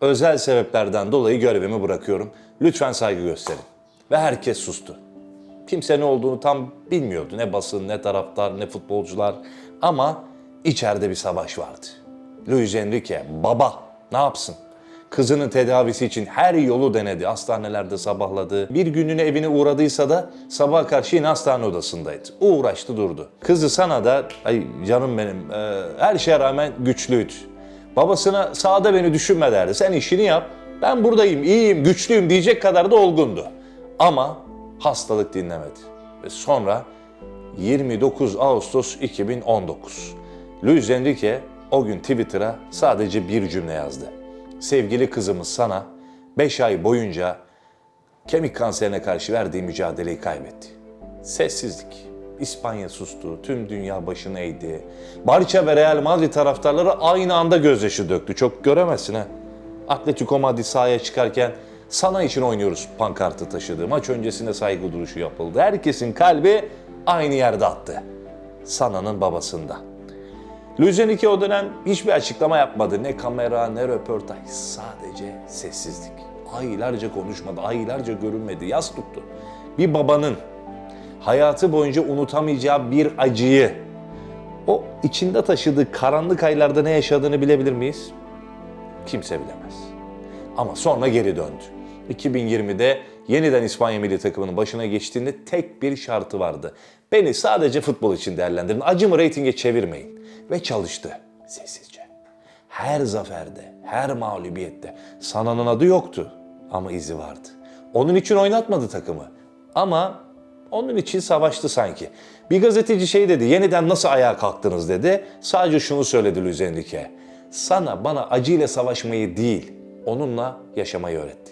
Özel sebeplerden dolayı görevimi bırakıyorum. Lütfen saygı gösterin. Ve herkes sustu. Kimse ne olduğunu tam bilmiyordu. Ne basın, ne taraftar, ne futbolcular. Ama içeride bir savaş vardı. Luis Enrique, baba ne yapsın? Kızının tedavisi için her yolu denedi. Hastanelerde sabahladı. Bir gününe evine uğradıysa da sabah karşı yine hastane odasındaydı. Uğraştı durdu. Kızı sana da, ay canım benim, e, her şeye rağmen güçlüydü. Babasına sağda beni düşünme derdi. Sen işini yap. Ben buradayım, iyiyim, güçlüyüm diyecek kadar da olgundu. Ama hastalık dinlemedi. Ve sonra 29 Ağustos 2019. Luis Enrique o gün Twitter'a sadece bir cümle yazdı. Sevgili kızımız sana 5 ay boyunca kemik kanserine karşı verdiği mücadeleyi kaybetti. Sessizlik. İspanya sustu, tüm dünya başını eğdi. Barça ve Real Madrid taraftarları aynı anda gözyaşı döktü. Çok göremezsin ha. Atletico Madrid sahaya çıkarken sana için oynuyoruz pankartı taşıdı. Maç öncesinde saygı duruşu yapıldı. Herkesin kalbi aynı yerde attı. Sana'nın babasında. Luis Enrique o dönem hiçbir açıklama yapmadı. Ne kamera ne röportaj. Sadece sessizlik. Aylarca konuşmadı, aylarca görünmedi. Yas tuttu. Bir babanın hayatı boyunca unutamayacağı bir acıyı, o içinde taşıdığı karanlık aylarda ne yaşadığını bilebilir miyiz? Kimse bilemez. Ama sonra geri döndü. 2020'de yeniden İspanya milli takımının başına geçtiğinde tek bir şartı vardı. Beni sadece futbol için değerlendirin, acımı reytinge çevirmeyin. Ve çalıştı sessizce. Her zaferde, her mağlubiyette Sana'nın adı yoktu ama izi vardı. Onun için oynatmadı takımı. Ama onun için savaştı sanki. Bir gazeteci şey dedi, yeniden nasıl ayağa kalktınız dedi. Sadece şunu söyledi Luis Enrique. Sana bana acıyla savaşmayı değil, onunla yaşamayı öğretti.